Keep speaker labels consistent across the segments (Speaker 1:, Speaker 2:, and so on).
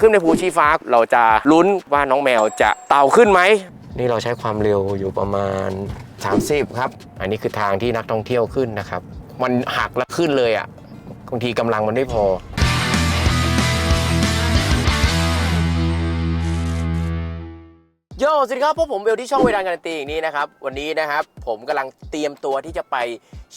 Speaker 1: ขึ้นในภูชีฟ้าเราจะลุ้นว่าน้องแมวจะเต่าขึ้นไหม นี่เราใช้ความเร็วอยู่ประมาณ 30 ครับ อันนี้คือทางที่นักท่องเที่ยวขึ้นนะครับ มันหักแล้วขึ้นเลยอะ่ะบางทีกำลังมันไม่พอโยสวัสดีครับพวกผมเบลที่ช่องเวลาการันตีอย่างนี้นะครับ วันนี้นะครับ ผมกำลังเตรียมตัวที่จะไป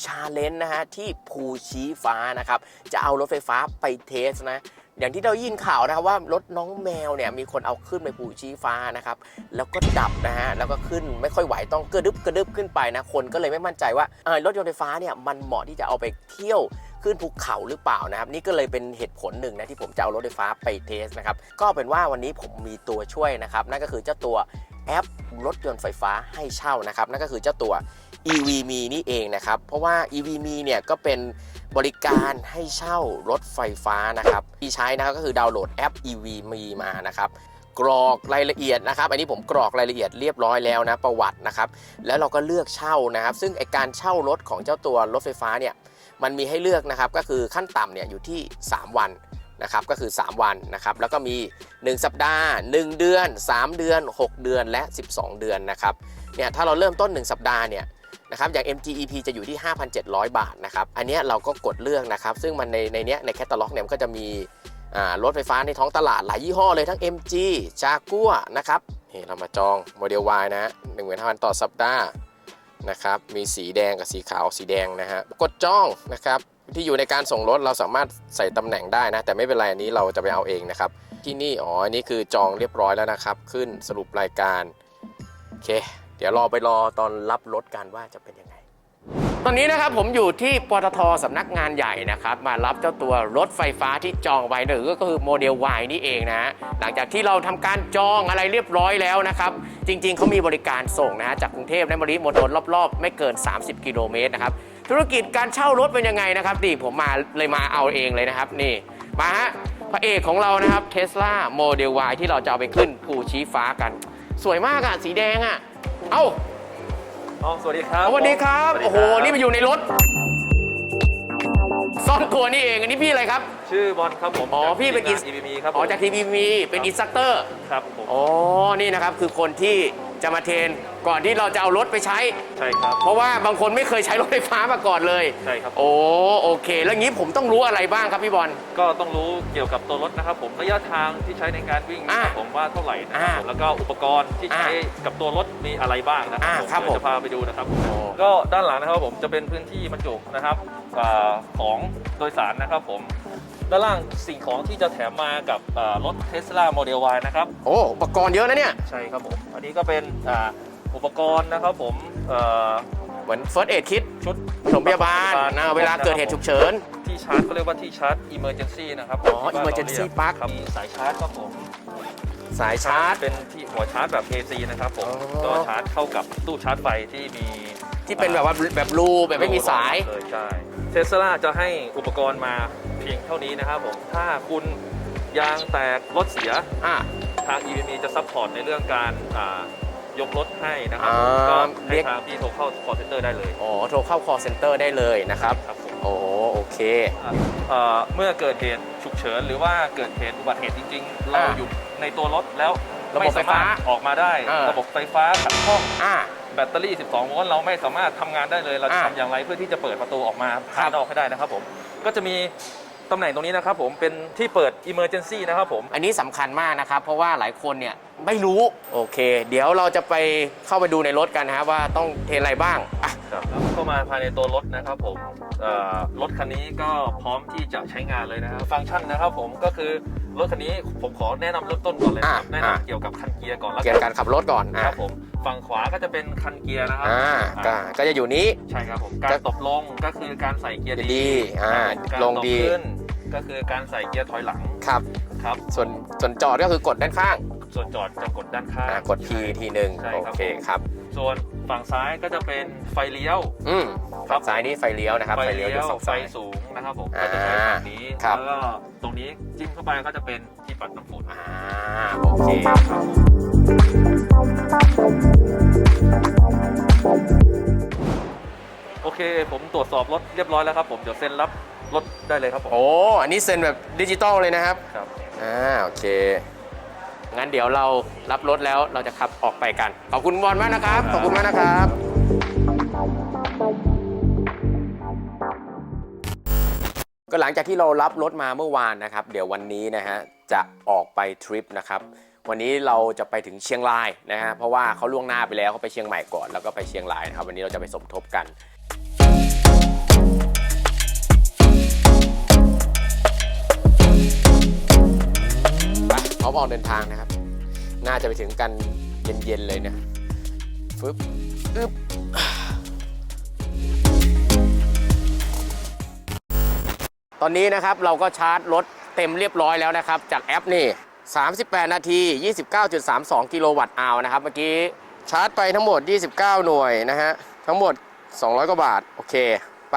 Speaker 1: ชาเลนจ์นะฮะที่ภูชี้ฟ้านะครับ จะเอารถไฟฟ้าไปเทสนะ อย่างที่เรายินข่าวนะครับว่ารถน้องแมวเนี่ยมีคนเอาขึ้นไปภูชี้ฟ้านะครับแล้วก็ดับนะฮะแล้วก็ขึ้นไม่ค่อยไหวต้องกระดึบกระดึบขึ้นไปนะคนก็เลยไม่มั่นใจว่ารถยนต์ไฟฟ้าเนี่ยมันเหมาะที่จะเอาไปเที่ยวขึ้นภูเขาหรือเปล่านะครับ นี่ก็เลยเป็นเหตุผลหนึ่งนะที่ผมจะเอารถไฟฟ้าไปเทสนะครับก็เป็นว่าวันนี้ผมมีตัวช่วยนะครับนั่นก็คือเจ้าตัวแอปรถยนต์ไฟฟ้าให้เช่านะครับนั่นก็คือเจ้าตัว EVMe นี่เองนะครับเพราะว่า EVMe เนี่ยก็เป็น บริการให้เช่ารถไฟฟ้านะครับที่ใช้นะครับก็คือดาวน์โหลดแอป EVMe มานะครับกรอกรายละเอียดนะครับ อันนี้ผมกรอกรายละเอียดเรียบร้อยแล้วนะประวัตินะครับ แล้วเราก็เลือกเช่านะครับ ซึ่งไอการเช่ารถของเจ้าตัวรถไฟฟ้าเนี่ยมันมีให้เลือกนะครับก็คือขั้นต่ำเนี่ยอยู่ที่ 3 วันนะครับก็คือ 3 วันนะครับแล้วก็มี 1 สัปดาห์ 1 เดือน 3 เดือน 6 เดือนและ 12 เดือนนะครับเนี่ยถ้าเราเริ่มต้น 1 สัปดาห์เนี่ย นะครับอย่าง MGEP จะอยู่ที่ 5,700 บาทนะครับอันเนี้ยเราก็กดเลือกนะครับซึ่งมันในในเนี้ยในแคตตาล็อกเนี่ยมันก็จะมีรถไฟฟ้าในท้องตลาดหลายยี่ห้อเลยทั้ง MG จากัวนะครับนี่เรามาจองโมเดล Y นะฮะ15,000ต่อสัปดาห์นะครับมีสีแดงกับสีขาวสีแดงนะฮะกดจองนะครับที่อยู่ในการส่งรถเราสามารถใส่ตำแหน่งได้นะ แต่ไม่เป็นไรอันนี้เราจะไปเอาเองนะครับ ที่นี่อ๋ออันนี้คือจองเรียบร้อยแล้วนะครับ ขึ้นสรุปรายการโอเค ดี๋ยวรอไปรอตอนรับรถกันว่าจะเป็นยังไง ตอนนี้นะครับผมอยู่ที่ปตทสำนักงานใหญ่นะครับ มารับเจ้าตัวรถไฟฟ้าที่จองไว้หรือก็คือโมเดล Y นี่เองนะ หลังจากที่เราทำการจองอะไรเรียบร้อยแล้วนะครับ จริง ๆเขามีบริการส่งนะฮะจากกรุงเทพและมริมณฑลรอบ ๆ ไม่เกิน 30 กิโลเมตรนะครับ ธุรกิจการเช่ารถเป็นยังไงนะครับนี่ผมมาเลยมาเอาเองเลยนะครับนี่มาฮะพระเอกของเรานะครับเทสลาโมเดล Y ที่เราจะเอาไปขึ้นภูชี้ฟ้ากัน สวยมากอะสีแดงอะ เอ้า
Speaker 2: อ๋อสวัสดีครับ
Speaker 1: สวัสดีครับ
Speaker 2: สวัสดี
Speaker 1: โอ้โห นี่มาอยู่ในรถ ซ่อนตัวนี่เอง อันนี้พี่อะไรครับ
Speaker 2: ชื่อบอลครับผม
Speaker 1: อ๋อ
Speaker 2: จาก
Speaker 1: พี่เป็น
Speaker 2: ทีม
Speaker 1: อิ
Speaker 2: งา
Speaker 1: ส
Speaker 2: EVM ครับ
Speaker 1: อ๋อ จากทีวีมีเป็นอินสตัคเตอร์
Speaker 2: ครับผม
Speaker 1: อ๋อ นี่นะครับ คือคนที่ จะมาเทรนก่อนที่เราจะเอารถไปใช้
Speaker 2: ใช่ครับ
Speaker 1: เพราะว่าบางคนไม่เคยใช้รถไฟฟ้ามาก่อนเลย
Speaker 2: ใช่ครับ
Speaker 1: โอ้โอเค แล้วงี้ผมต้องรู้อะไรบ้างครับพี่บอล
Speaker 2: ก็ต้องรู้เกี่ยวกับตัวรถนะครับผมระยะทางที่ใช้ในการวิ่ง
Speaker 1: อ่า
Speaker 2: ผมว่าเท่าไหร่นะครั
Speaker 1: อ่า
Speaker 2: บผมแล้วก็อุปกรณ์ที่ใช้
Speaker 1: อ่
Speaker 2: กับตัวรถมีอะไรบ้างนะค
Speaker 1: อ่า
Speaker 2: รับผม
Speaker 1: ครับ
Speaker 2: เดี๋ยว
Speaker 1: ผม
Speaker 2: จะพาไปดูนะครับ
Speaker 1: โอ้
Speaker 2: ก็ด้านหลังนะครับผมจะเป็นพื้นที่บรรจุนะครับอ่าของโดยสารนะครับผม ด้านล่างสิ่งของที่จะแถมมากับอ่ารถ Tesla Model Y นะครับ
Speaker 1: โอ้อุปกรณ์เยอะนะเนี่ย
Speaker 2: ใช่ครับผม อันนี้ก็เป็นอ่าอุปกรณ์นะครับผมเอ่อ
Speaker 1: เหมือน first aid kit
Speaker 2: ชุด
Speaker 1: ปฐมพยาบาลนะเวลาเกิดเหตุฉุกเฉิน
Speaker 2: ที่ชาร์จเขาเรียกว่าที่ชาร์จ emergency นะครับ
Speaker 1: อ๋อ
Speaker 2: ที่บ้านเรา
Speaker 1: emergency
Speaker 2: เรียก
Speaker 1: plug
Speaker 2: ครับมีสายชาร์จครับผม
Speaker 1: สายชาร์จ
Speaker 2: เป็นที่หัวชาร์จแบบ AC นะครับผม
Speaker 1: อ๋อ
Speaker 2: ก็ชาร์จเข้ากับตู้ชาร์จไฟที่มี
Speaker 1: ที่เป็นแบบว่าแบบรูแบบไม่มีสาย
Speaker 2: เลยใช่ เทสลาจะให้อุปกรณ์มาเพียงเท่านี้นะครับผม ถ้าคุณยางแตกรถเสีย
Speaker 1: อะ
Speaker 2: ทาง EVM จะซัพพอร์ตในเรื่องการอ่ายกรถให้นะครับ
Speaker 1: อ่า
Speaker 2: ก็ให้
Speaker 1: เรียก
Speaker 2: ทางพี่โทรเข้า call center ได้เลย
Speaker 1: อ๋อโทรเข้า call center ได้เลยนะครับ
Speaker 2: ครับผม
Speaker 1: โอ้โอเค
Speaker 2: เอ่อเมื่อเกิดเหตุฉุกเฉินหรือว่าเกิดเหตุอุบัติเหตุจริง ๆ เรา
Speaker 1: อ่า
Speaker 2: อยู่ในตัวรถแล้ว
Speaker 1: ระบบ
Speaker 2: ไม่สามารถ
Speaker 1: ไฟฟ้า
Speaker 2: ออกมาได้
Speaker 1: อ่า
Speaker 2: ระบบไฟฟ้าขัดข้อง
Speaker 1: อ่า
Speaker 2: แบตเตอรี่ 12 โวลต์เราไม่สามารถทำงานได้เลย เราจะ
Speaker 1: อ่า
Speaker 2: ทำอย่างไรเพื่อที่จะเปิดประตูออกมา
Speaker 1: ครั
Speaker 2: ภาย
Speaker 1: บ
Speaker 2: นอกให้ได้นะครับผม ก็จะมีตำแหน่งตรงนี้นะครับผม เป็นที่เปิด Emergency นะครับผม
Speaker 1: อันนี้สำคัญมากนะครับ เพราะว่าหลายคนเนี่ยไม่รู้ โอเค เดี๋ยวเราจะไปเข้าไปดูในรถกันนะครับว่าต้องเทอะไรบ้างอะ
Speaker 2: ครับแล้วเข้ามาภายในตัวรถนะครับผมเอ่อรถคันนี้ก็พร้อมที่จะใช้งานเลยนะครับฟังก์ชันนะครับผมก็คือรถคันนี้ผมขอแนะนำเริ่มต้นก่อนเลยนะครับ
Speaker 1: อ่า
Speaker 2: แนะ
Speaker 1: อ่า
Speaker 2: นำเกี่ยวกับคันเกียร์ก่อนแล้ว
Speaker 1: เกี่ยวกับการขับรถก่อน
Speaker 2: ค
Speaker 1: อะ
Speaker 2: รับผม ฝั่งขวาก็จะเป็นคันเกียร์นะครับ
Speaker 1: อ่าก็
Speaker 2: อ่า
Speaker 1: ก็จะอยู่นี้
Speaker 2: ใช่ครับผมการตบลงก็คือการใส่เกียร์
Speaker 1: ดี
Speaker 2: ดี
Speaker 1: อ่า
Speaker 2: การ
Speaker 1: ลง
Speaker 2: ตบ
Speaker 1: ดี
Speaker 2: ขึ้นก็คือการใส่เกียร์ถอยหลัง
Speaker 1: ครับ
Speaker 2: ครับ
Speaker 1: ส่วนส่วนจอดก็คือกดด้านข้าง
Speaker 2: ส่วนจอดจะกดด้านข้าง
Speaker 1: อะกดทีทีหนึ่ง
Speaker 2: ใช่
Speaker 1: โอ
Speaker 2: ครับ
Speaker 1: เคครับ
Speaker 2: ส่วนฝั่งซ้ายก็จะเป็นไฟเลี้ยว
Speaker 1: อืม
Speaker 2: ครั
Speaker 1: ฝั่
Speaker 2: บ
Speaker 1: งซ้ายนี่ไฟเลี้ยวนะครับ ไฟเลี้ยวอยู่สอง
Speaker 2: ไฟ
Speaker 1: ซ้าย
Speaker 2: สูงนะครับผม
Speaker 1: อ่า
Speaker 2: ก็จะใช้ฝั่งนี้
Speaker 1: ครับ
Speaker 2: แล้วก็ตรงนี้จิ้มเข้าไปก็จะเป็นที่ปัดน้ำฝน
Speaker 1: อ่าโอเคครับ
Speaker 2: โอเค ผมตรวจสอบรถเรียบร้อยแล้วครับผม เดี๋ยวเซ็นรับรถได้เลยครับผม
Speaker 1: โอ้ อันนี้เซ็นแบบดิจิตอลเลยนะครับ
Speaker 2: ครับ
Speaker 1: ออ่า โอเค งั้นเดี๋ยวเรารับรถแล้วเราจะขับออกไปกัน ขอบคุณบอลมากนะครับ ขอบคุณมากนะครับ ก็หลังจากที่เรารับรถมาเมื่อวานนะครับ เดี๋ยววันนี้นะฮะ จะออกไปทริปนะครับ วันนี้เราจะไปถึงเชียงรายนะฮะเพราะว่าเขาล่วงหน้าไปแล้วเขาไปเชียงใหม่ก่อนแล้วก็ไปเชียงรายนะครับวันนี้เราจะไปสมทบกันไปพร้อมออกเดินทางนะครับ น่าจะไปถึงกันเย็นๆเลยเนี่ยฟึบอึบตอนนี้นะครับเราก็ชาร์จรถเต็มเรียบร้อยแล้วนะครับ จากแอปนี่ 38 นาที 29.32 กิโลวัตต์อาวนะครับ เมื่อกี้ชาร์จไปทั้งหมด 29 หน่วยนะฮะ ทั้งหมด 200 กว่าบาท โอเคไป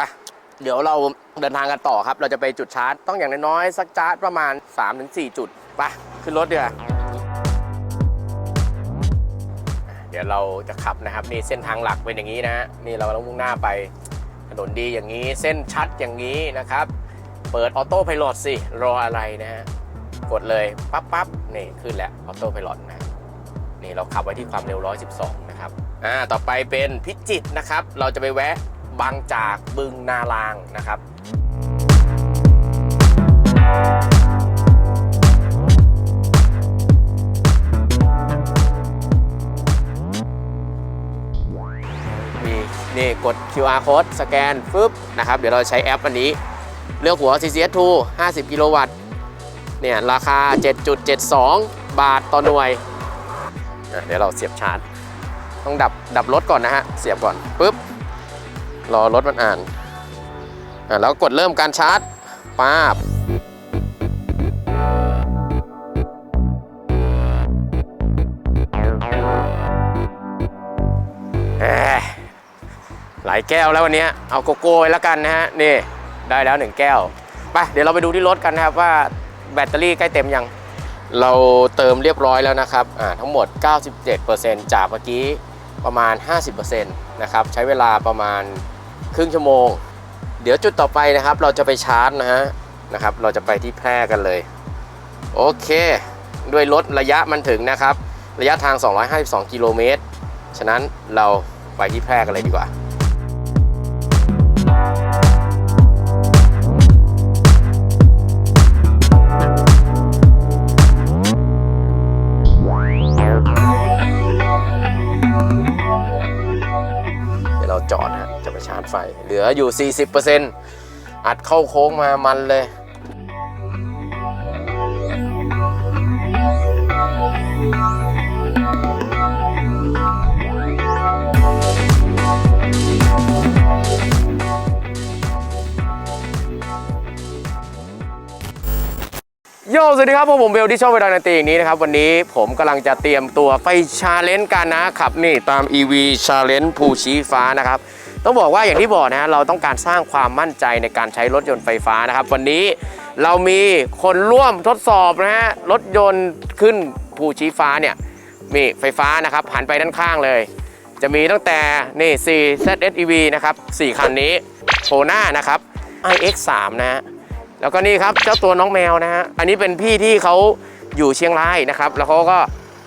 Speaker 1: เดี๋ยวเราเดินทางกันต่อครับ เราจะไปจุดชาร์จ ต้องอย่างน้อยๆสักชาร์จประมาณ 3-4 จุดไปขึ้นรถเดี๋ยวเดี๋ยวเราจะขับนะครับนี่เส้นทางหลักเป็นอย่างนี้นะฮะนี่เราต้องมุ่งหน้าไปถนนดีอย่างนี้ เส้นชัดอย่างนี้นะครับ เปิดออโต้ไพลอตสิรออะไรนะฮะ กดเลยปั๊บปั๊บนี่ขึ้นแล้วออโต้ไพลอตนะ นี่เราขับไว้ที่ความเร็ว 112 นะครับ อ่า ต่อไปเป็นพิจิตนะครับ เราจะไปแวะบางจากบึงนาลางนะครับมีนี่กด QR code สแกนฟึบนะครับ เดี๋ยวเราใช้แอปอันนี้ เลือกหัว CCS2 50 กิโลวัตต์ เนี่ยราคา 7.72 บาทต่อหน่วย เดี๋ยวเราเสียบชาร์จ ต้องดับดับรถก่อนนะฮะ เสียบก่อนปุ๊บ รอรถมันอ่านอะแล้วกดเริ่มการชาร์จป้าบหลายแก้วแล้ววันนี้เอาโกโก้ไว้แล้วกันนะฮะ นี่ได้แล้วหนึ่งแก้ว ไป เดี๋ยวเราไปดูที่รถกันนะครับว่า แบตเตอรี่ใกล้เต็มยัง เราเติมเรียบร้อยแล้วนะครับทั้งหมด 97%จากเมื่อกี้ประมาณ 50%นะครับใช้เวลาประมาณครึ่งชั่วโมง เดี๋ยวจุดต่อไปนะครับ เราจะไปชาร์จนะฮะนะครับ เราจะไปที่แพร่กันเลย โอเค ด้วยรถระยะมันถึงนะครับ ระยะทาง 252 กิโลเมตร ฉะนั้นเราไปที่แพร่กันเลยดีกว่า จอดฮะจะไปชาร์จไฟ เหลืออยู่ 40%อัดเข้าโค้งมามันเลย โยสวัสดีครับผมผมเบลที่ชองเวลานาตีอย่างนี้นะครับ วันนี้ผมกำลังจะเตรียมตัวไปชาเลนจ์กันนะขับนี่ตาม EV ชาเลนจ์ภูชีฟ้านะครับ ต้องบอกว่าอย่างที่บอกนะฮะเราต้องการสร้างความมั่นใจในการใช้รถยนต์ไฟฟ้านะครับ วันนี้เรามีคนร่วมทดสอบนะฮะรถยนต์ขึ้นภูชีฟ้าเนี่ยมีไฟฟ้านะครับหันไปด้านข้างเลย จะมีตั้งแต่นี่4 ZSEV นะครับ4คันนี้โ o น่านะครับ iX3 นะฮะ แล้วก็นี่ครับเจ้าตัวน้องแมวนะฮะอันนี้เป็นพี่ที่เขาอยู่เชียงรายนะครับ แล้วเขาก็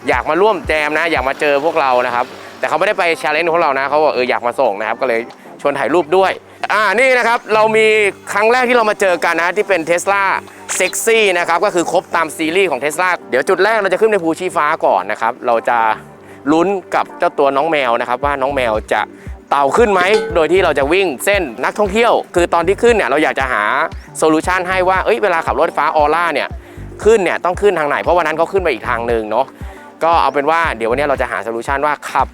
Speaker 1: อยากมาร่วมแจมนะ อยากมาเจอพวกเรานะครับ แต่เขาไม่ได้ไปชาเลนจ์ของเรานะเขาบอกเอออยากมาส่งนะครับ ก็เลยชวนถ่ายรูปด้วยอ่านี่นะครับเรามีครั้งแรกที่เรามาเจอกันนะที่เป็น Tesla เซ็กซี่นะครับก็คือครบตามซีรีส์ของ Tesla เดี๋ยวจุดแรกเราจะขึ้นในภูชีฟ้าก่อนนะครับ เราจะลุ้นกับเจ้าตัวน้องแมวนะครับ ว่าน้องแมวจะ เต่าขึ้นไหม โดยที่เราจะวิ่งเส้นนักท่องเที่ยว คือตอนที่ขึ้นเนี่ยเราอยากจะหาโซลูชันให้ว่าเอ้ยเวลาขับรถไฟฟ้าออร่าเนี่ยขึ้นเนี่ยต้องขึ้นทางไหน เพราะวันนั้นเขาขึ้นไปอีกทางหนึ่งเนาะก็เอาเป็นว่าเดี๋ยววันนี้เราจะหาโซลูชันว่าขับ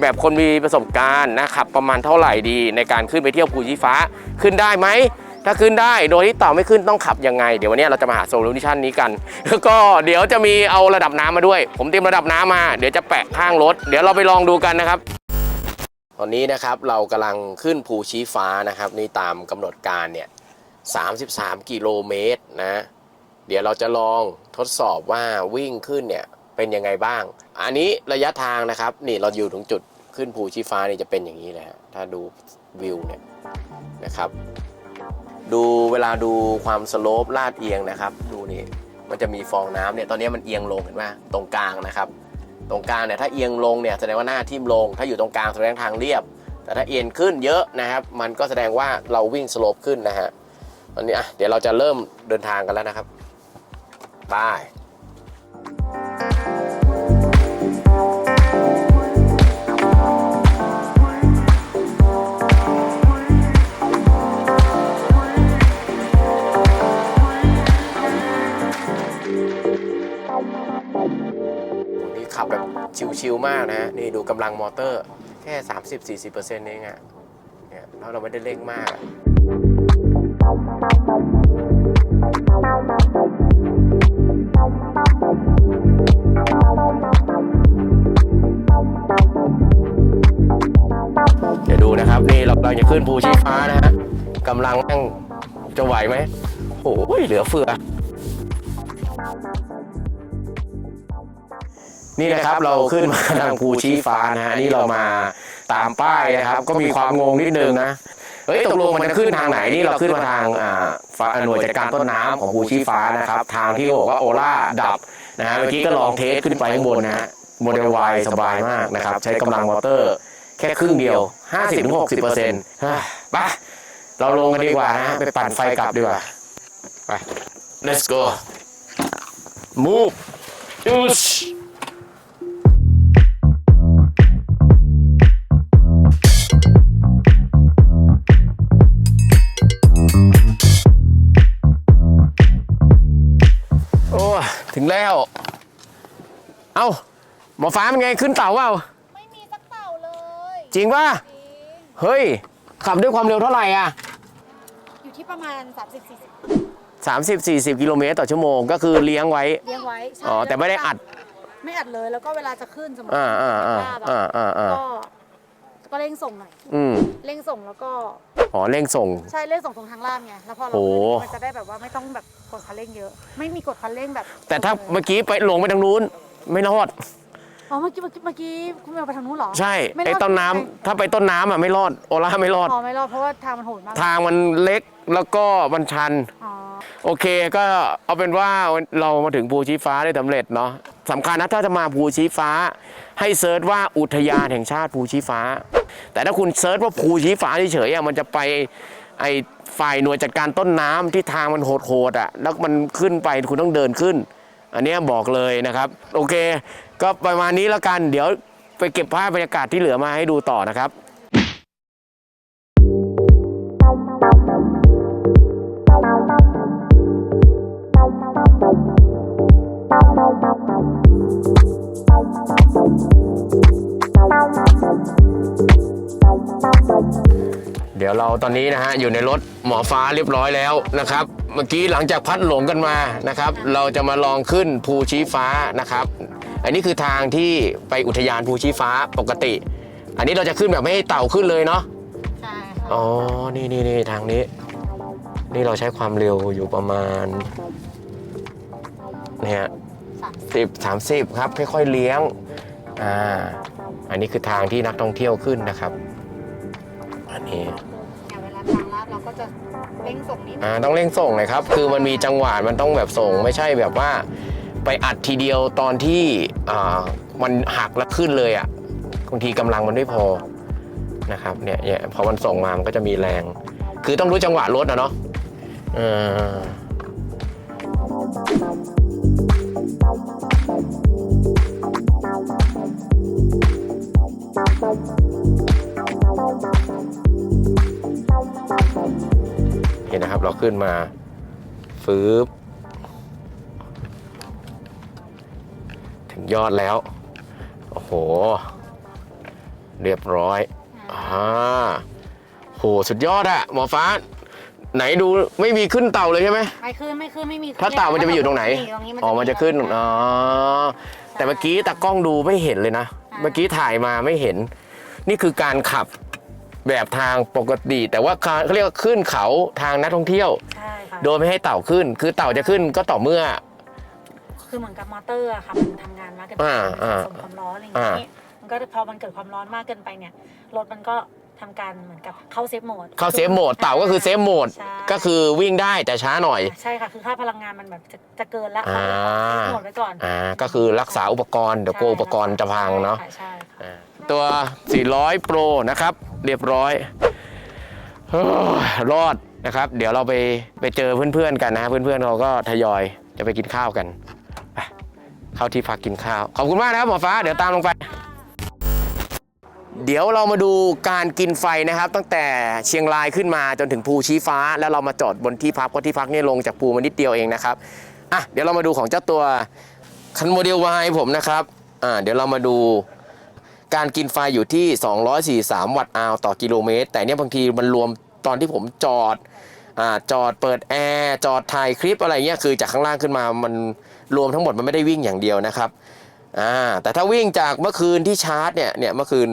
Speaker 1: แบบคนมีประสบการณ์นะขับประมาณเท่าไหร่ดีในการขึ้นไปเที่ยวภูชีฟ้าขึ้นได้ไหมถ้าขึ้นได้โดยที่เต่าไม่ขึ้นต้องขับยังไง เดี๋ยววันนี้เราจะมาหาโซลูชันนี้กัน แล้วก็เดี๋ยวจะมีเอาระดับน้ำมาด้วย ผมเตรียมระดับน้ำมา เดี๋ยวจะแปะข้างรถ เดี๋ยวเราไปลองดูกันนะครับ ตอนนี้นะครับเรากำลังขึ้นภูชี้ฟ้านะครับนี่ตามกำหนดการเนี่ย33 กิโลเมตรนะ เดี๋ยวเราจะลองทดสอบว่าวิ่งขึ้นเนี่ยเป็นยังไงบ้าง อันนี้ระยะทางนะครับ นี่เราอยู่ถึงจุดขึ้นภูชี้ฟ้านี่จะเป็นอย่างนี้เลยฮะถ้าดูวิวเนี่ยนะครับ ดูเวลาดูความสโลปลาดเอียงนะครับ ดูนี่มันจะมีฟองน้ำเนี่ยตอนนี้มันเอียงลงเห็นไหมตรงกลางนะครับ ตรงกลางเนี่ยถ้าเอียงลงเนี่ยแสดงว่าหน้าทิ่มลง ถ้าอยู่ตรงกลางแสดงทางเรียบ แต่ถ้าเอียงขึ้นเยอะนะครับ มันก็แสดงว่าเราวิ่งสโลปขึ้นนะฮะตอนนี้อะเดี๋ยวเราจะเริ่มเดินทางกันแล้วนะครับไป ชิวมากนะฮะนี่ดูกำลังมอเตอร์แค่ 30-40%เองอะเนี่ยแล้วเราไม่ได้เร่งมากอะเดี๋ยวดูนะครับ นี่เราเราจะขึ้นภูชีฟ้านะฮะกำลังนั่งจะไหวไหมโอ้ยเหลือเฟือ นี่นะครับเราขึ้นมาทางภูชีฟ้านะฮะนี่เรามาตามป้ายนะครับ ก็มีความงงนิดนึงนะเฮ้ยตกลงมันจะขึ้นทางไหนนี่เราขึ้นมาทางอ่าฝ่ายหน่วยจัดการต้นน้ำของภูชีฟ้านะครับ ทางที่เขาบอกว่าโอล่าดับนะฮะเมื่อกี้ก็ลองเทสขึ้นไปข้างบนนะฮะโมเดลวสบายมากนะครับ ใช้กำลังมอเตอร์ แค่ครึ่งเดียว 50-60%เปอร์เซ็นต์ไปเราลงกันดีกว่านะฮะไปปั่นไฟกลับดีกว่าไป let's go move Ush. โแล้ว เอ้าหมอฟ้าเป็นไงขึ้นเต่าเปล่า
Speaker 3: ไม่มีสักเต่าเลย
Speaker 1: จริงป่ะ
Speaker 3: จริง
Speaker 1: เฮ้ย ขับด้วยความเร็วเท่าไหร่อะ
Speaker 3: อยู่ที่ประมาณ 30 40
Speaker 1: 30 40 กิโลเมตรต่อชั่วโมง ก็คือเลี้ยงไว้
Speaker 3: เลี้ยงไว้ใช่
Speaker 1: อ๋อ แต่ไม่ได้อัด
Speaker 3: ไม่อัดเลยแล้วก็เวลาจะขึ้นสมมติ
Speaker 1: อ่าอ่าอ่า
Speaker 3: ภาพ
Speaker 1: อ่า
Speaker 3: อะ
Speaker 1: อ่าอ่า
Speaker 3: ก็ก็เร่งส่งหน่อย
Speaker 1: อืม
Speaker 3: เร่งส่งแล้วก็
Speaker 1: อ๋อเร่งส่ง
Speaker 3: ใช่เร่งส่งตรงทางล่างไงแล้วพอเรา
Speaker 1: โอ้
Speaker 3: ขึ้นมันจะได้แบบว่าไม่ต้องแบบกดคันเร่งเยอะ ไม่มีกดคันเร่งแบบ
Speaker 1: แต่ถ้าเมื่อกี้ไปลงไปทางนู้น ไม่รอด
Speaker 3: อ๋อเมื่อกี้เมื่อกี้เมื่อกี้คุณเมลไปทางนู้นเหรอ
Speaker 1: ใช่
Speaker 3: ม่รด
Speaker 1: ไอ้ต้นน้ำถ้าไปต้นน้ำอะไม่รอดโอล่าไม่รอด
Speaker 3: อ๋อไม่รอดเพราะว่าทางมันโหดมาก
Speaker 1: ทางมันเล็กแล้วก็มันชัน
Speaker 3: อ๋อ
Speaker 1: โอเคก็เอาเป็นว่าเรามาถึงภูชีฟ้าได้สำเร็จเนาะสำคัญนะถ้าจะมาภูชีฟ้า ให้เซิร์ชว่าอุทยานแห่งชาติภูชีฟ้า แต่ถ้าคุณเซิร์ชว่าภูชีฟ้าเฉยๆอะมันจะไปไอฝ่ายหน่วยจัดการต้นน้ำที่ทางมันโหดๆอะแล้วมันขึ้นไปคุณต้องเดินขึ้น อันนี้บอกเลยนะครับ โอเค ก็ประมาณนี้แล้วกัน เดี๋ยวไปเก็บภาพบรรยากาศที่เหลือมาให้ดูต่อนะครับ ดี๋ยวเราตอนนี้นะฮะอยู่ในรถหมอฟ้าเรียบร้อยแล้วนะครับ เมื่อกี้หลังจากพัดหลงกันมานะครับ เราจะมาลองขึ้นภูชี้ฟ้านะครับ อันนี้คือทางที่ไปอุทยานภูชี้ฟ้าปกติ อันนี้เราจะขึ้นแบบไม่ให้เต่าขึ้นเลยเนาะ
Speaker 3: ใช่
Speaker 1: อ๋อนี่นี่นี่ทางนี้ นี่เราใช้ความเร็วอยู่ประมาณเนี่ย
Speaker 3: สาม
Speaker 1: สิบสามสิบครับค่อยๆเลี้ยงอ่าอันนี้คือทางที่นักท่องเที่ยวขึ้นนะครับ อันนี้
Speaker 3: ก็จะเร่งส่งนิดนึง
Speaker 1: อ่าต้องเร่งส่งเลยครับ คือมันมีจังหวะมันต้องแบบส่ง ไม่ใช่แบบว่า ไปอัดทีเดียวตอนที่อ่ามันหักแล้วขึ้นเลยอะบางทีกำลังมันไม่พอนะครับเนี่ยเนี่ยพอมันส่งมามันก็จะมีแรง คือต้องรู้จังหวะรถนะเนาะเออ เห็นนะครับเราขึ้นมาฟืบถึงยอดแล้ว โอ้โห เรียบร้อยอ่าโหสุดยอดอะหมอฟ้า ไหนดูไม่มีขึ้นเต่าเลยใช่ไหม
Speaker 3: ไม่ขึ้นไม่ขึ้นไม่มีขึ้
Speaker 1: ถ้าเต่ามันจะไปอยู่ตรงไหน
Speaker 3: ตรงนี้
Speaker 1: อ๋อมันจะขึ้นอ๋อแต่เมื่อกี้ตากล้องดูไม่เห็นเลยนะ เมื่อกี้ถ่ายมาไม่เห็น นี่คือการขับ แบบทางปกติ แต่ว่าเขาเรียกว่าขึ้นเขาทางนักท่องเที่ยว
Speaker 3: ใช่ค่ะ
Speaker 1: โดยไม่ให้เต่าขึ้น คือเต่าจะขึ้นก็ต่อเมื่อ
Speaker 3: คือเหมือนกับมอเตอร์อะค่ะมันทำงานมากเกินไป
Speaker 1: อ่า
Speaker 3: มัน
Speaker 1: อ่า
Speaker 3: สะสมความร้อนอะไรอย่าง
Speaker 1: อ่า
Speaker 3: นี้มันก็พอมันเกิดความร้อนมากเกินไปเนี่ยรถมันก็ท
Speaker 4: ทำการเหมือนกับเข้าเซฟโหมด
Speaker 1: เข้าเซฟโหมดเต่าก็คือเซฟโหมด
Speaker 4: ใช่
Speaker 1: ก็คือวิ่งได้แต่ช้าหน่อย
Speaker 4: ใช่ค่ะ คือค่าพลังงานมันแบบจะจะเกินละ
Speaker 1: อ่า
Speaker 4: เซฟโหมดไว้ก่อน
Speaker 1: อ่าก็คือรักษาอุปกรณ์เดี๋ยวกลัวอุปกรณ์จะพังเนาะ
Speaker 4: ใช่ใช่ค่ะ
Speaker 1: อ่า ตัว 400 Pro นะครับ เรียบร้อยรอดนะครับ เดี๋ยวเราไปไปเจอเพื่อนๆกันนะเพื่อนๆเราก็ทยอยจะไปกินข้าวกันไปเข้าที่พักกินข้าว ขอบคุณมากนะครับหมอฟ้าเดี๋ยวตามลงไป เดี๋ยวเรามาดูการกินไฟนะครับ ตั้งแต่เชียงรายขึ้นมาจนถึงภูชี้ฟ้า แล้วเรามาจอดบนที่พักเพราะที่พักนี่ลงจากภูมานิดเดียวเองนะครับอะเดี๋ยวเรามาดูของเจ้าตัวคันโมเดล Y ผมนะครับอ่าเดี๋ยวเรามาดู การกินไฟอยู่ที่ 243 วัตต์อาวต่อกิโลเมตร แต่เนี่ยบางทีมันรวมตอนที่ผมจอดอ่าจอดเปิดแอร์จอดถ่ายคลิปอะไรเงี้ยคือจากข้างล่างขึ้นมามันรวมทั้งหมดมันไม่ได้วิ่งอย่างเดียวนะครับอ่าแต่ถ้าวิ่งจากเมื่อคืนที่ชาร์จเนี่ยเนี่ยเมื่อคืน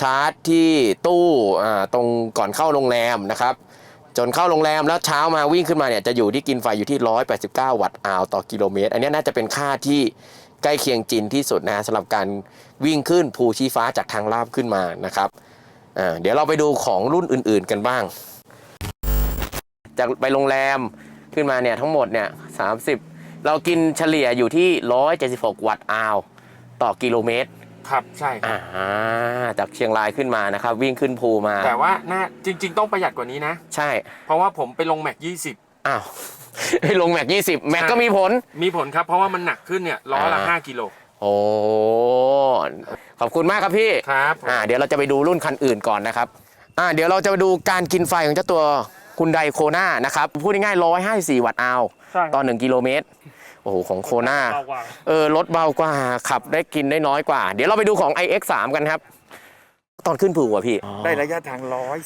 Speaker 1: ชาร์จที่ตู้อ่าตรงก่อนเข้าโรงแรมนะครับจนเข้าโรงแรมแล้วเช้ามาวิ่งขึ้นมาเนี่ยจะอยู่ที่กินไฟอยู่ที่ 189 วัตต์อาวต่อกิโลเมตร อันนี้น่าจะเป็นค่าที่ ใกล้เคียงจรินที่สุดนะฮะสำหรับการวิ่งขึ้นภูชี้ฟ้าจากทางลาบขึ้นมานะครับอ่าเดี๋ยวเราไปดูของรุ่นอื่น ๆกันบ้าง จากไปโรงแรมขึ้นมาเนี่ยทั้งหมดเนี่ย30เรากินเฉลี่ยอยู่ที่ 176 วัตต์อาวต่อกิโลเมตร
Speaker 5: ครับใช่ครับ
Speaker 1: อ่าจากเชียงรายขึ้นมานะครับ วิ่งขึ้นภูมา
Speaker 5: แต่ว่าน่าจริง ๆ ต้องประหยัดกว่านี้นะ
Speaker 1: ใช่
Speaker 5: เพราะว่าผมไปลงแม็ก
Speaker 1: อ้าวให้ ลงแม็กยี่สิบแม็กก็มีผล
Speaker 5: 20มีผลครับเพราะว่ามันหนักขึ้นเนี่ยล้อละ
Speaker 1: อ่า
Speaker 5: 5กิโล
Speaker 1: โอ้ขอบคุณมากครับพี่
Speaker 5: ครับ
Speaker 1: อ่าเดี๋ยวเราจะไปดูรุ่นคันอื่นก่อนนะครับอ่าเดี๋ยวเราจะไปดูการกินไฟของเจ้าตัวคุณไดโคนานะครับพูดง่ายๆ154 วัตต์อาว
Speaker 2: ใช่
Speaker 1: ต่อ1กิโลเมตรโอ้โหของโคนาเออรถเบากว่าขับได้กินได้น้อยกว่า เดี๋ยวเราไปดูของ iX3 กันครับ ตอนขึ้นภูอะพี่
Speaker 6: ได้ระยะทาง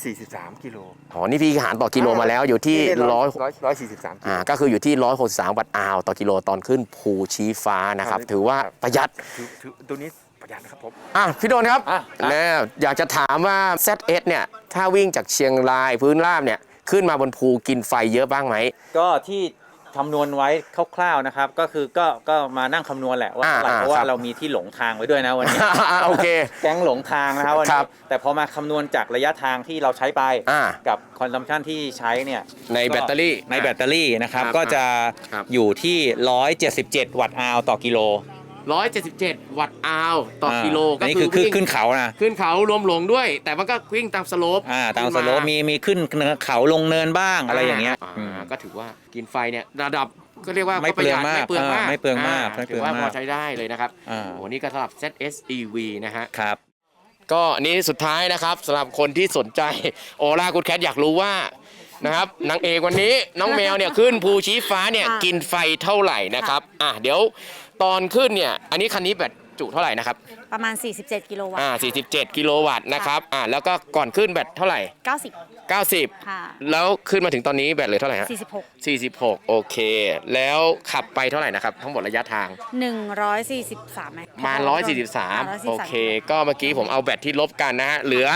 Speaker 6: 143 กิโล
Speaker 1: อ๋อนี่พี่หารต่อกิโลมาแล้วอยู่ที่ร้อย
Speaker 6: ร้อยสี่สิบสามกิ
Speaker 1: อ่า
Speaker 6: โล
Speaker 1: ก็คืออยู่ที่ 163 วัตต์อาวต่อกิโลตอนขึ้นภูชี้ฟ้านะครับ ถือว่าประหยัด
Speaker 6: ถือถือตัวนี้ประหยัดนะครับผม
Speaker 1: อะพี่โดนครับ
Speaker 2: อะ
Speaker 1: แล้วอยากจะถามว่า ZS เนี่ย ถ้าวิ่งจากเชียงรายพื้นราบเนี่ย ขึ้นมาบนภูกินไฟเยอะบ้างไหม
Speaker 7: ก็ที่ คำนวณไว้คร่าวๆนะครับ ก็คือก็ก็มานั่งคำนวณแหละว่า
Speaker 1: อ่า
Speaker 7: เท่าไหร่
Speaker 1: อ่า
Speaker 7: เพราะ
Speaker 1: ครั
Speaker 7: ว่า
Speaker 1: บ
Speaker 7: เรามีที่หลงทางไว้ด้วยนะวันนี้
Speaker 1: โอเค
Speaker 7: แก๊งหลงทางนะครับวัน
Speaker 1: ครั
Speaker 7: นี้
Speaker 1: บ
Speaker 7: แต่พอมาคำนวณจากระยะทางที่เราใช้ไป
Speaker 1: อ่า
Speaker 7: กับคอนซัมชันที่ใช้เนี่ย
Speaker 1: ในแบตเตอรี่
Speaker 7: ในแบตเตอรี่นะครับ
Speaker 1: ครับ
Speaker 7: ก็จะ
Speaker 1: ครับ
Speaker 7: อยู่ที่ 177 วัตต์อาวต่อกิโล
Speaker 1: 177 วัตต์อาวต่อ
Speaker 7: อ่า
Speaker 1: กิโล
Speaker 7: อันนี้คือขึ้นขึ้นเขานะ
Speaker 1: ขึ้นเขารวมหลงด้วย แต่มันก็วิ่งตามสโลป
Speaker 7: อ่าตามสโลปมีมีขึ้นเขาลงเนินบ้างอะไรอย่างเงี้ย
Speaker 1: อ่า
Speaker 7: อืม
Speaker 1: ก็ถือว่ากินไฟเนี่ยระดับก็เรียกว่า
Speaker 7: ไม่
Speaker 1: ประหยัด
Speaker 7: เปลืองมาก
Speaker 1: ไม่เปลืองมาก
Speaker 7: อ่าไม่เปลืองมาก
Speaker 1: อ่
Speaker 7: ไม่เปลื
Speaker 1: ถื
Speaker 7: อง
Speaker 1: อว่า
Speaker 7: มา
Speaker 1: พ
Speaker 7: ก
Speaker 1: อใช้ได้เลยนะครับ
Speaker 7: อ่า
Speaker 1: โอ้นี่ก็สำหรับ ZSEV นะฮะ
Speaker 7: ครับ
Speaker 1: ก็อันนี้สุดท้ายนะครับสำหรับคนที่สนใจโอลากูดแคทอยากรู้ว่านะครับนางเอกวันนี้น้องแมวเนี่ยขึ้นภูชี้ฟ้าเนี่ย
Speaker 3: ค่ะ
Speaker 1: กินไฟเท่าไหร่นะครับอะเดี๋ยว ตอนขึ้นเนี่ยอันนี้คันนี้แบตจุเท่าไหร่นะครับ
Speaker 3: ประมาณ 47 กิโลวัตต์
Speaker 1: อ่า47 กิโลวัตต์นะครับอ่าแล้วก็ก่อนขึ้นแบตเท่าไหร่
Speaker 3: 90
Speaker 1: 90
Speaker 3: ค่ะ
Speaker 1: แล้วขึ้นมาถึงตอนนี้แบตเหลือเท่าไหร่ฮะ
Speaker 3: 46
Speaker 1: 46 โอเค แล้วขับไปเท่าไหร่นะครับ ทั้งหมดระยะทาง
Speaker 3: 143ไหม
Speaker 1: มา 143
Speaker 3: 143
Speaker 1: โอเค ก็เมื่อกี้ผมเอาแบตที่ลบกันนะฮะเหลือ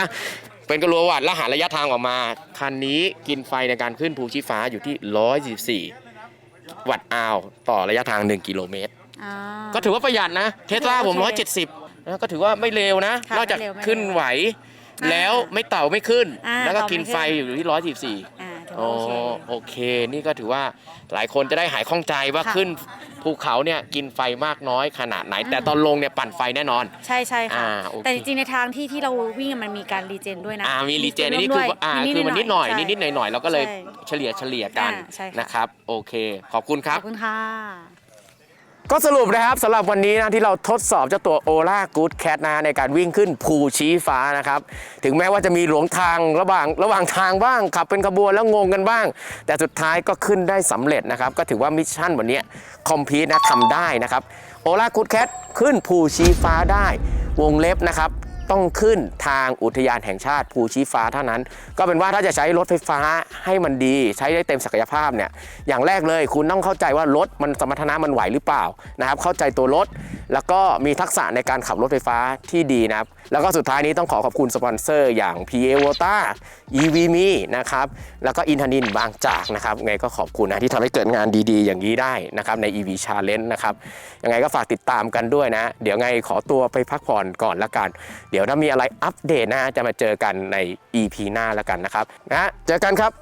Speaker 1: เป็นกระลัววัตต์แล้วหาระยะทางออกมา คันนี้กินไฟในการขึ้นภูชีฟ้าอยู่ที่144วัตต์อาวต่อระยะทาง 1 กิโลเมตร
Speaker 3: อ่า
Speaker 1: ก็ถือว่าประหยัดนะเทสลาผม
Speaker 3: โอเค
Speaker 1: 170นะก็ถือว่าไม่เร็วนะ
Speaker 3: ค่ะ
Speaker 1: นอกจาก
Speaker 3: ไม่เร็วไม่เร็ว
Speaker 1: ขึ้นไหว
Speaker 3: อ่า
Speaker 1: แล้วไม่เต่าไม่ขึ้น
Speaker 3: อ่า
Speaker 1: แล้วก็
Speaker 3: เต่าไม่
Speaker 1: กินไฟ
Speaker 3: ขึ้น
Speaker 1: อยู่ที่ 144
Speaker 3: อ่าถือ
Speaker 1: โอ้
Speaker 3: ว่าโอเค
Speaker 1: โอเคนี่ก็ถือว่าหลายคนจะได้หายข้องใจว่า
Speaker 3: ค่ะ
Speaker 1: ขึ้นภูเขาเนี่ยกินไฟมากน้อยขนาดไหนแต่
Speaker 3: อ่า
Speaker 1: ตอนลงเนี่ยปั่นไฟแน่นอน
Speaker 3: ใช่ใช่ค่ะ
Speaker 1: อ่าโอเค
Speaker 3: แต่จริงๆในทางที่ที่เราวิ่งอะมันมีการรีเจนด้วยนะ
Speaker 1: อ่ามีรีเจนอันนี้
Speaker 3: ร่
Speaker 1: คื
Speaker 3: ว
Speaker 1: อ
Speaker 3: มด้วย
Speaker 1: อ่า
Speaker 3: ๆ
Speaker 1: คือมันนิดหน่อย
Speaker 3: ใช่
Speaker 1: นิดๆหน่อยๆเราก็เลย
Speaker 3: ใช่
Speaker 1: เฉลี่ยเฉลี่ยกัน
Speaker 3: อ่าใช่ค่ะ
Speaker 1: นะครับ โอเค ขอบคุณค
Speaker 3: ข
Speaker 1: รั
Speaker 3: อบบคุณค่ะ
Speaker 1: ก็สรุปนะครับสำหรับวันนี้นะที่เราทดสอบเจ้าตัว Ola Good Cat นะในการวิ่งขึ้นภูชี้ฟ้านะครับ ถึงแม้ว่าจะมีหลวงทางระหว่างระหว่างทางบ้าง ขับเป็นขบวนแล้วงงกันบ้าง แต่สุดท้ายก็ขึ้นได้สำเร็จนะครับ ก็ถือว่ามิชชั่นวันนี้คอมพีทนะทำได้นะครับ Ola Good Cat ขึ้นภูชี้ฟ้าได้วงเล็บนะครับ ต้องขึ้นทางอุทยานแห่งชาติภูชีฟ้าเท่านั้น ก็เป็นว่าถ้าจะใช้รถไฟฟ้าให้มันดี ใช้ได้เต็มศักยภาพเนี่ยอย่างแรกเลยคุณต้องเข้าใจว่ารถมันสมรรถนะมันไหวหรือเปล่านะครับ เข้าใจตัวรถ แล้วก็มีทักษะในการขับรถไฟฟ้าที่ดีนะครับ แล้วก็สุดท้ายนี้ต้องขอขอบคุณสปอนเซอร์อย่าง PA w o t a EV Me นะครับแล้วก็อินทนินบางจากนะครับไงก็ขอบคุณนะที่ทำให้เกิดงานดีๆ อย่างนี้ได้นะครับใน EV Challenge นะครับยังไงก็ฝากติดตามกันด้วยนะ เดี๋ยวไงขอตัวไปพักผ่อนก่อนละกันเดี๋ยวถ้ามีอะไรอัปเดตนะฮะจะมาเจอกันใน EP หน้าแล้วกันนะครับนะเจอกันครับ